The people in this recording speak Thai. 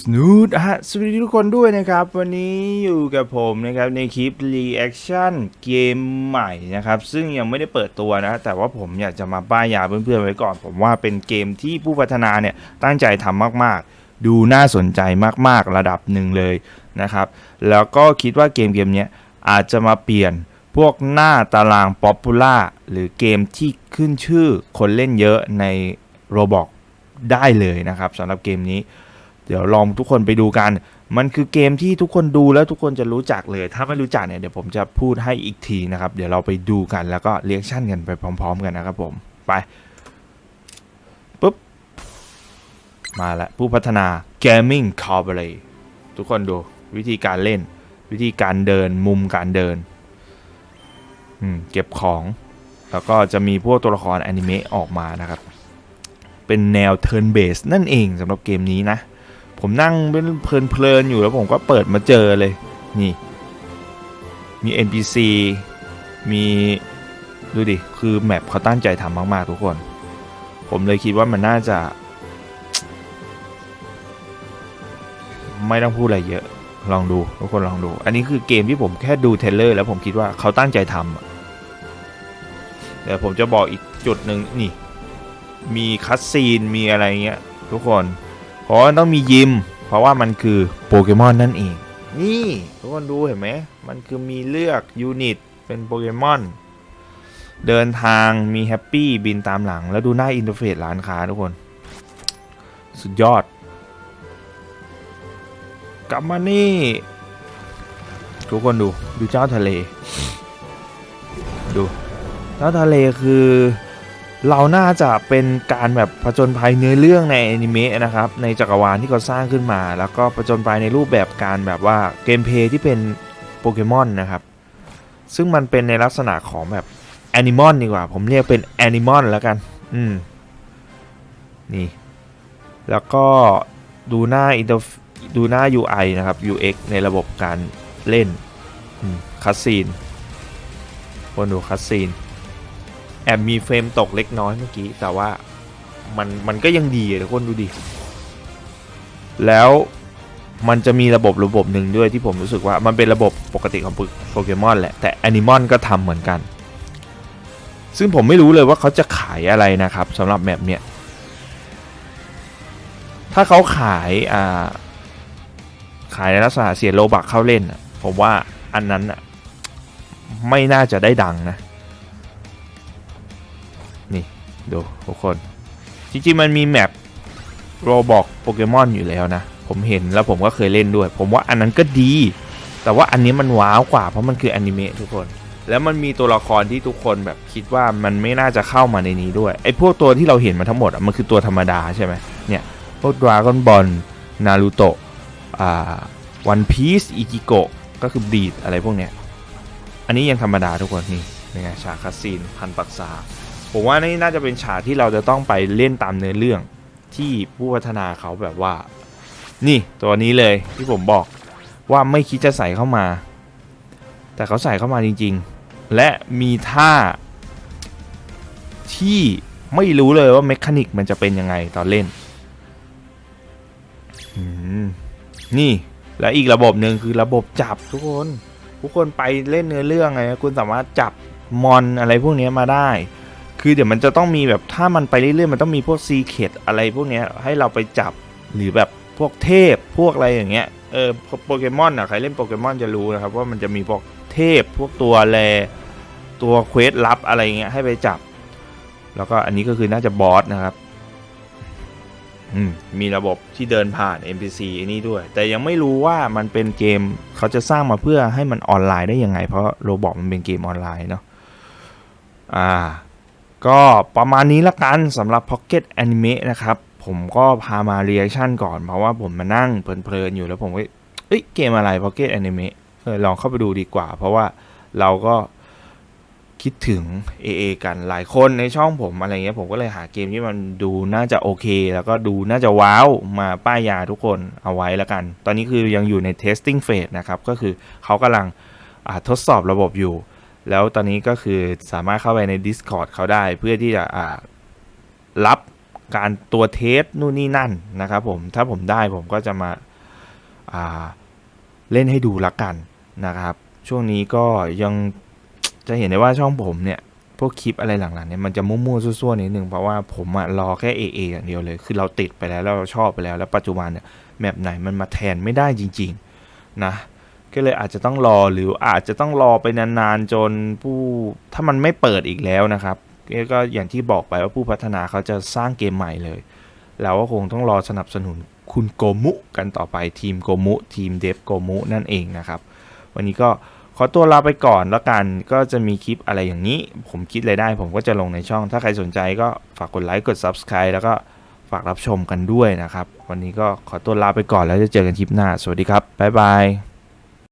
สนูดฮะสวัสดีทุกคนด้วยนะครับ วันนี้อยู่กับผมนะครับ ในคลิป reaction เกมใหม่นะครับ ซึ่งยังไม่ได้เปิดตัวนะ แต่ว่าผมอยากจะมาป้ายยาเพื่อนๆไว้ก่อน ผมว่าเป็นเกมที่ผู้พัฒนาเนี่ย ตั้งใจทำมากๆ ดูน่าสนใจมากๆระดับหนึ่งเลยนะครับ แล้วก็คิดว่าเกมเกมนี้อาจจะมาเปลี่ยนพวกหน้าตารางป๊อปปูล่าหรือเกมที่ขึ้นชื่อคนเล่นเยอะใน Roblox ได้เลยนะครับสำหรับเกมนี้ เดี๋ยวลองทุกคนไปดูกัน มันคือเกมที่ทุกคนดูแล้วทุกคนจะรู้จักเลย ถ้าไม่รู้จักเนี่ยเดี๋ยวผมจะพูดให้อีกทีนะครับ เดี๋ยวเราไปดูกันแล้วก็เรียกชั่นกันไปพร้อม ๆ กันนะครับผมไปปุ๊บมาแล้วผู้พัฒนา Gaming Corporate ทุกคนดูวิธีการเล่น วิธีการเดินมุมการเดินเก็บของ แล้วก็จะมีพวกตัวละครอนิเมะออกมานะครับ เป็นแนว Turn Based นั่นเองสำหรับเกมนี้นะ ผมนั่งเป็นเพลินๆอยู่แล้วผมก็เปิดมาเจอเลย นี่ มี NPC มีดูดิ คือแมปเขาตั้งใจทำมากๆทุกคน ผมเลยคิดว่ามันน่าจะ ไม่ต้องพูดอะไรเยอะ ลองดูทุกคนลองดู อันนี้คือเกมที่ผมแค่ดูเทเลอร์แล้วผมคิดว่าเขาตั้งใจทำเดี๋ยวผมจะบอกอีกจุดหนึ่งนี่ มีคัสซีนมีอะไรเงี้ยทุกคน เพราะต้องมียิม เพราะว่ามันคือโปเกมอนนั่นเอง นี่ทุกคนดูเห็นไหมมันคือมีเลือกยูนิตเป็นโปเกมอนเดินทางมีแฮปปี้บินตามหลัง แล้วดูหน้าอินเทอร์เฟซร้านค้าทุกคน สุดยอด กลับมานี่ ทุกคนดูดูเจ้าทะเล ดู เจ้าทะเลคือ เราน่าจะเป็นการแบบผจญภัยเนื้อเรื่องในอนิเมะนะครับในจักรวาลที่เขาสร้างขึ้นมา แล้วก็ผจญภัยในรูปแบบการแบบว่าเกมเพย์ที่เป็นโปเกมอนนะครับซึ่งมันเป็นในลักษณะของแบบแอนิมอนดีกว่า ผมเรียกเป็นแอนิมอนแล้วกัน อืม นี่ แล้วก็ดูหน้าอินเตอร์ดูหน้า UI นะครับ UX ในระบบการเล่นคัสซีนคนดูคัสซีน แอบมีเฟรมตกเล็กน้อยเมื่อกี้ แต่ว่ามันมันก็ยังดีทุกคนดูดิ แล้วมันจะมีระบบระบบหนึ่งด้วยที่ผมรู้สึกว่ามันเป็นระบบปกติของโปเกมอนแหละ แต่แอนิมอนก็ทำเหมือนกัน ซึ่งผมไม่รู้เลยว่าเขาจะขายอะไรนะครับสำหรับแมปเนี้ยถ้าเขาขายอ่าขายในลักษณะเสียโลบักเข้าเล่น ผมว่าอันนั้นไม่น่าจะได้ดังนะ นี่ดูทุกคน จริงๆมันมีแมปโรบอกโปเกมอนอยู่แล้วนะ ผมเห็นแล้วผมก็เคยเล่นด้วย ผมว่าอันนั้นก็ดี แต่ว่าอันนี้มันว้าวกว่าเพราะมันคืออนิเมะทุกคน แล้วมันมีตัวละครที่ทุกคนแบบคิดว่ามันไม่น่าจะเข้ามาในนี้ด้วย ไอ้พวกตัวที่เราเห็นมาทั้งหมดอะมันคือตัวธรรมดาใช่ไหมเนี่ยพวกดราก้อนบอลนารูโตะอ่าวันพีซอิจิโกะก็คือบีดอะไรพวกเนี้ย อันนี้ยังธรรมดาทุกคนนี่เป็นไงฉากคัสซีนพันปักษา ผมว่านี่น่าจะเป็นฉากที่เราจะต้องไปเล่นตามเนื้อเรื่องที่ผู้พัฒนาเขาแบบว่า นี่ตัวนี้เลยที่ผมบอกว่าไม่คิดจะใส่เข้ามา แต่เขาใส่เข้ามาจริง ๆ และมีท่า ที่ไม่รู้เลยว่าเมคานิกมันจะเป็นยังไงตอนเล่นนี่และอีกระบบหนึ่งคือระบบจับทุกคน ทุกคนไปเล่นเนื้อเรื่องไงคุณสามารถจับมอนอะไรพวกนี้มาได้ คือเดี๋ยวมันจะต้องมีแบบถ้ามันไปเรื่อยๆมันต้องมีพวกซีเคดอะไรพวกเนี้ยให้เราไปจับหรือแบบพวกเทพพวกอะไรอย่างเงี้ยเออโปเกมอนอะใครเล่นโปเกมอนจะรู้นะครับว่ามันจะมีพวกเทพพวกตัวแลตัวเควสลับอะไรเงี้ยให้ไปจับ แล้วก็อันนี้ก็คือน่าจะบอสนะครับอืมมีระบบที่เดินผ่าน NPC อันนี้ด้วย แต่ยังไม่รู้ว่ามันเป็นเกมเขาจะสร้างมาเพื่อให้มันออนไลน์ได้ยังไง เพราะโรบอกมันเป็นเกมออนไลน์เนาะอ่า ก็ประมาณนี้ละกันสำหรับ Pocket Anime นะครับ ผมก็พามา reaction ก่อน เพราะว่าผมมานั่งเพลินๆอยู่แล้วผมก็เอ้ยเกมอะไร Pocket Anime เออลองเข้าไปดูดีกว่า เพราะว่าเราก็คิดถึง AA กันหลายคนในช่องผมอะไรเงี้ยผมก็เลยหาเกมที่มันดูน่าจะโอเค แล้วก็ดูน่าจะว้าวมาป้ายยาทุกคนเอาไว้แล้วกัน ตอนนี้คือยังอยู่ใน testing phase นะครับ ก็คือเขากำลังทดสอบระบบอยู่ แล้วตอนนี้ก็คือสามารถเข้าไปใน Discord เขาได้เพื่อที่จะรับการตัวเทสนู่นนี่นั่นนะครับผมถ้าผมได้ผมก็จะมาาเล่นให้ดูละกันนะครับ ช่วงนี้ก็ยังจะเห็นได้ว่าช่องผมเนี่ยพวกคลิปอะไรหลังๆเนี่ยมันจะมั่วๆซั่วๆนิดนึงเพราะว่าผมอะรอแค่ AA อย่างเดียวเลย คือเราติดไปแล้วเราชอบไปแล้วแล้วปัจจุบันเนี่ยแมปไหนมันมาแทนไม่ได้จริง ๆ นะ ก็เลยอาจจะต้องรอหรืออาจจะต้องรอไปนานๆจนผู้ถ้ามันไม่เปิดอีกแล้วนะครับ ก็อย่างที่บอกไปว่าผู้พัฒนาเขาจะสร้างเกมใหม่เลยเราก็คงต้องรอสนับสนุนคุณโกมุกันต่อไปทีมโกมุทีมเดฟโกมุนั่นเองนะครับ วันนี้ก็ขอตัวลาไปก่อนแล้วกันก็จะมีคลิปอะไรอย่างนี้ ผมคิดอะไรได้ ผมก็จะลงในช่อง ถ้าใครสนใจก็ฝากกดไลค์กด Subscribe แล้วก็ฝากรับชมกันด้วยนะครับ วันนี้ก็ขอตัวลาไปก่อนแล้วจะเจอกันคลิปหน้า สวัสดีครับ บ๊ายบาย